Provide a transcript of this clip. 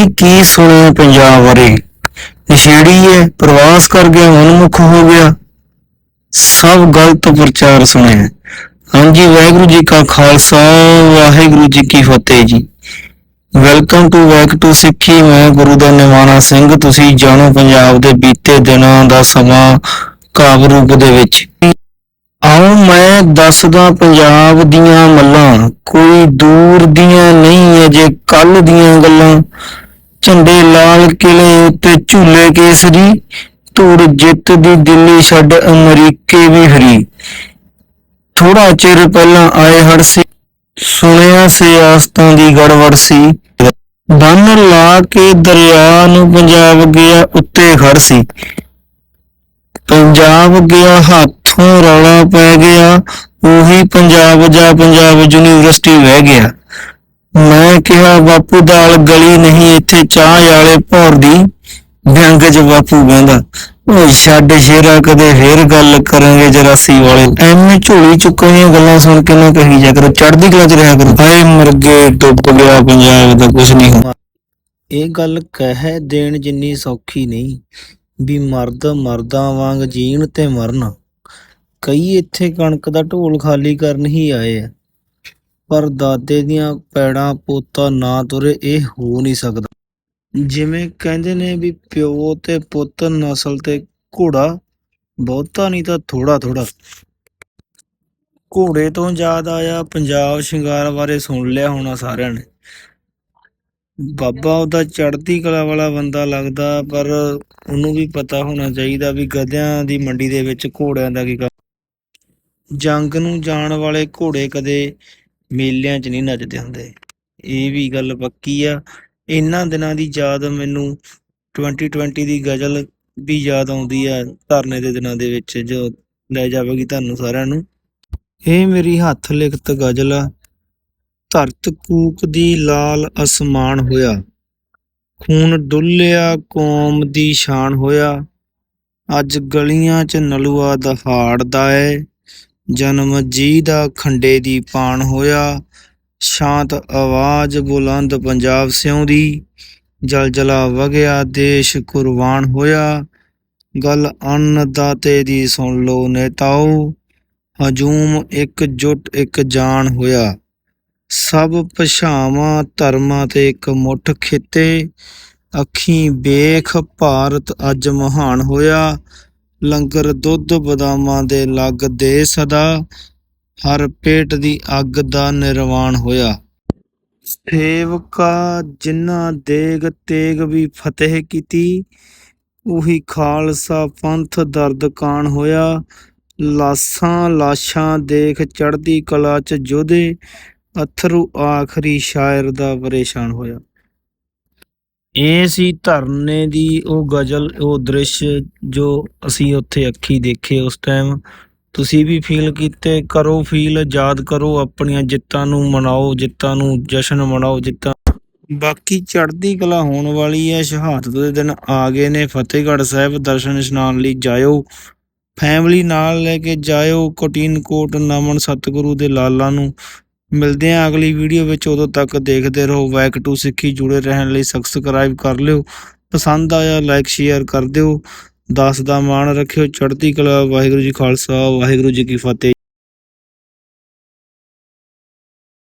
ਜੀ ਕੀ ਸੁਣਿਆ ਪੰਜਾਬ ਬਾਰੇ? ਨਸ਼ੇੜੀ ਹੈ, ਪ੍ਰਵਾਸ ਕਰ ਗਿਆ, ਮਨਮੁਖ ਹੋ ਗਿਆ। ਸਭ ਗਲਤ ਪ੍ਰਚਾਰ ਸੁਣਿਆ ਹਾਂਜੀ, ਵਾਹਿਗੁਰੂ ਜੀ ਕਾ ਖਾਲਸਾ, ਵਾਹਿਗੁਰੂ ਜੀ ਕੀ ਫਤਿਹ ਜੀ। ਵੈਲਕਮ ਟੂ ਬੈਕ ਟੂ ਸਿੱਖੀ। ਮੈਂ ਗੁਰੂ ਦਾ ਨਿਵਾਣਾ ਸਿੰਘ। ਤੁਸੀਂ ਜਾਣੋ ਪੰਜਾਬ ਦੇ ਬੀਤੇ ਦਿਨਾਂ ਦਾ ਸਮਾਂ ਕਾਵਿ ਰੂਪ ਦੇ ਵਿੱਚ। ਆਓ, ਮੈਂ ਦੱਸਦਾ ਪੰਜਾਬ ਦੀਆਂ ਮੱਲਾਂ। ਕੋਈ ਦੂਰ ਦੀਆਂ ਨਹੀਂ, ਅਜੇ ਕੱਲ ਦੀਆਂ ਗੱਲਾਂ। ਝੰਡੇ ਲਾਲ ਕਿਲੇ ਉੱਤੇ ਝੂਲੇ ਕੇਸਰੀ, ਧੂੜ ਜਿੱਤ ਦੀ ਦਿੱਲੀ ਛੱਡ ਅਮਰੀਕੇ ਵੀ ਹਰੀ। ਥੋੜਾ ਚਿਰ ਪਹਿਲਾਂ ਆਏ ਹੜ ਸੀ, ਸੁਣਿਆ ਸਿਆਸਤਾਂ ਦੀ ਗੜਬੜ ਸੀ। ਬੰਨ ਲਾ ਕੇ ਦਰਿਆ ਨੂੰ ਪੰਜਾਬ ਗਿਆ ਉੱਤੇ ਖੜ ਸੀ। ਪੰਜਾਬ ਗਿਆ, ਹੱਥੋਂ ਰੌਲਾ ਪੈ ਗਿਆ, ਉਹੀ ਪੰਜਾਬ ਜਾਂ ਪੰਜਾਬ ਯੂਨੀਵਰਸਿਟੀ ਵਹਿ ਗਿਆ। ਮੈਂ ਕਿਹਾ, ਬਾਪੂ ਦਾਲ ਗਲੀ ਨਹੀਂ, ਇੱਥੇ ਚਾਹ ਵਾਲੇ ਭੌਰ ਦੀ ਵਿਅੰਗ ਚ ਬਾਪੂ ਕਹਿੰਦਾ ਓਏ, ਛੱਡ ਸ਼ੇਰਾ, ਕਦੇ ਫੇਰ ਗੱਲ ਕਰਾਂਗੇ ਜਰਾਸੀ ਵਾਲੇ ਐਵੇਂ ਝੋਲੀ ਚੁੱਕਣ ਦੀਆਂ ਗੱਲਾਂ ਸੁਣ ਕੇ ਨਾ ਕਹੀ ਜਾ ਕਰੋ, ਚੜ੍ਹਦੀ ਕਲਾ ਚ ਰਿਹਾ ਕਰੋ। ਹਾਏ ਮਰ ਡੁੱਬ ਗਿਆ ਪੰਜਾਬ ਦਾ ਕੁਝ ਨਹੀਂ ਹੋਣਾ ਇਹ ਗੱਲ ਕਹਿ ਦੇਣ ਜਿੰਨੀ ਸੌਖੀ ਨਹੀਂ, ਵੀ ਮਰਦ ਮਰਦਾਂ ਵਾਂਗ ਜੀਣ ਤੇ ਮਰਨ। ਕਈ ਇੱਥੇ ਕਣਕ ਦਾ ਢੋਲ ਖਾਲੀ ਕਰਨ ਹੀ ਆਏ ਆ। ਪਰ ਦਾਦੇ ਦੀਆਂ ਪੈੜਾਂ ਪੋਤਾ ਨਾ ਤੁਰੇ ਇਹ ਹੋ ਨਹੀਂ ਸਕਦਾ। ਜਿਵੇਂ ਕਹਿੰਦੇ ਨੇ ਵੀ ਪਿਓ ਤੇ ਪੁੱਤ ਨਸਲ ਤੇ ਘੋੜਾ ਬਹੁਤਾ ਨਹੀਂ ਤਾਂ ਥੋੜਾ ਥੋੜਾ ਘੋੜੇ ਤੋਂ ਯਾਦ ਆਇਆ, ਪੰਜਾਬ ਸ਼ਿੰਗਾਰ ਬਾਰੇ ਸੁਣ ਲਿਆ ਹੋਣਾ ਸਾਰਿਆਂ ਨੇ। ਬਾਬਾ ਉਹਦਾ ਚੜ੍ਹਦੀ ਕਲਾ ਵਾਲਾ ਬੰਦਾ ਲੱਗਦਾ, ਪਰ ਉਹਨੂੰ ਵੀ ਪਤਾ ਹੋਣਾ ਚਾਹੀਦਾ ਵੀ ਗਧਿਆਂ ਦੀ ਮੰਡੀ ਦੇ ਵਿੱਚ ਘੋੜਿਆਂ ਦਾ ਕੀ ਕੰਮ। ਜੰਗ ਨੂੰ ਜਾਣ ਵਾਲੇ ਘੋੜੇ ਕਦੇ ਮੇਲਿਆਂ 'ਚ ਨਹੀਂ ਨੱਚਦੇ ਹੁੰਦੇ। ਇਹ ਵੀ ਗੱਲ ਪੱਕੀ ਆ। ਇਹਨਾਂ ਦਿਨਾਂ ਦੀ ਯਾਦ ਮੈਨੂੰ 2020 ਦੀ ਗਜ਼ਲ ਵੀ ਯਾਦ ਆਉਂਦੀ ਆ ਧਰਨੇ ਦੇ ਦਿਨਾਂ ਦੇ ਵਿੱਚ, ਜੋ ਲੈ ਜਾਵੇਗੀ ਤੁਹਾਨੂੰ ਸਾਰਿਆਂ ਨੂੰ। ਇਹ ਮੇਰੀ ਹੱਥ ਲਿਖਤ ਗਜ਼ਲ ਆ। ਧਰਤ ਕੂਕ ਦੀ ਲਾਲ ਅਸਮਾਨ ਹੋਇਆ। ਖੂਨ ਡੁੱਲਿਆ, ਕੌਮ ਦੀ ਸ਼ਾਨ ਹੋਇਆ। ਅੱਜ ਗਲੀਆਂ 'ਚ ਨਲੂਆ ਦਹਾੜਦਾ ਏ। ਜਨਮ ਜੀ ਦਾ ਖੰਡੇ ਦੀ ਪਾਣ ਹੋਇਆ, ਸ਼ਾਂਤ ਆਵਾਜ਼ ਬੁਲੰਦ ਪੰਜਾਬ ਸਿਉਂ ਦੀ ਜਲਜਲਾ ਵਗਿਆ ਦੇਸ਼ ਕੁਰਬਾਨ ਹੋਇਆ। ਗੱਲ ਅੰਨਦਾਤੇ ਦੀ ਸੁਣ ਲੋ ਨੇਤਾਓ, ਹਜੂਮ ਇੱਕ ਜੁੱਟ ਇੱਕ ਜਾਨ ਹੋਇਆ। ਸਭ ਭਾਸ਼ਾਵਾਂ ਧਰਮਾਂ ਤੇ ਇੱਕ ਮੁੱਠ ਖਿੱਤੇ, ਅੱਖੀਂ ਵੇਖ ਭਾਰਤ ਅੱਜ ਮਹਾਨ ਹੋਇਆ। ਲੰਗਰ ਦੁੱਧ ਬਦਾਮਾਂ ਦੇ ਲੱਗ ਦੇ ਸਦਾ, ਹਰ ਪੇਟ ਦੀ ਅੱਗ ਦਾ ਨਿਰਵਾਣ ਹੋਇਆ। ਸੇਵਕਾ ਜਿਨ੍ਹਾਂ ਦੇਗ ਤੇਗ ਵੀ ਫਤਿਹ ਕੀਤੀ, ਉਹੀ ਖਾਲਸਾ ਪੰਥ ਦਰਦ ਕਾਣ ਹੋਇਆ। ਲਾਸਾਂ ਲਾਸ਼ਾਂ ਦੇਖ ਚੜ੍ਹਦੀ ਕਲਾ ਚ ਜੋਧੇ, ਅਥਰੂ ਆਖਰੀ ਸ਼ਾਇਰ ਦਾ ਪਰੇਸ਼ਾਨ ਹੋਇਆ। ਇਹ ਸੀ ਧਰਨੇ ਦੀ ਉਹ ਗਜ਼ਲ, ਉਹ ਦ੍ਰਿਸ਼ ਜੋ ਅਸੀਂ ਉੱਥੇ ਅੱਖੀ ਦੇਖੇ ਉਸ ਟਾਈਮ ਤੁਸੀਂ ਵੀ ਫੀਲ ਕੀਤੇ, ਕਰੋ ਫੀਲ ਯਾਦ ਕਰੋ ਆਪਣੀਆਂ ਜਿੱਤਾਂ ਨੂੰ ਮਨਾਓ, ਜਿੱਤਾਂ ਨੂੰ ਜਸ਼ਨ ਮਨਾਓ, ਜਿੱਤਾਂ। ਬਾਕੀ ਚੜ੍ਹਦੀ ਕਲਾ ਹੋਣ ਵਾਲੀ ਹੈ, ਸ਼ਹਾਦਤ ਦੇ ਦਿਨ ਆ ਗਏ ਨੇ। ਫਤਿਹਗੜ੍ਹ ਸਾਹਿਬ ਦਰਸ਼ਨ ਇਸ਼ਨਾਨ ਲਈ ਜਾਇਓ। ਫੈਮਿਲੀ ਨਾਲ ਲੈ ਕੇ ਜਾਇਓ। ਕੋਟੀਨ ਕੋਟ ਨਮਨ ਸਤਿਗੁਰੂ ਦੇ ਲਾਲਾਂ ਨੂੰ। ਮਿਲਦੇ ਹਾਂ ਅਗਲੀ ਵੀਡੀਓ ਵਿੱਚ। ਉਦੋਂ ਤੱਕ ਦੇਖਦੇ ਰਹੋ। ਵੈਕ ਟੂ ਸਿੱਖੀ ਜੁੜੇ ਰਹਿਣ ਲਈ ਸਬਸਕ੍ਰਾਈਬ ਕਰ ਲਿਓ। ਪਸੰਦ ਆਇਆ ਲਾਈਕ ਸ਼ੇਅਰ ਕਰ ਦਿਓ। ਦਸ ਦਾ ਮਾਣ ਰੱਖਿਓ। ਚੜ੍ਹਦੀ ਕਲਾ। ਵਾਹਿਗੁਰੂ ਜੀ ਖਾਲਸਾ। ਵਾਹਿਗੁਰੂ ਜੀ ਕੀ ਫਤਿਹ।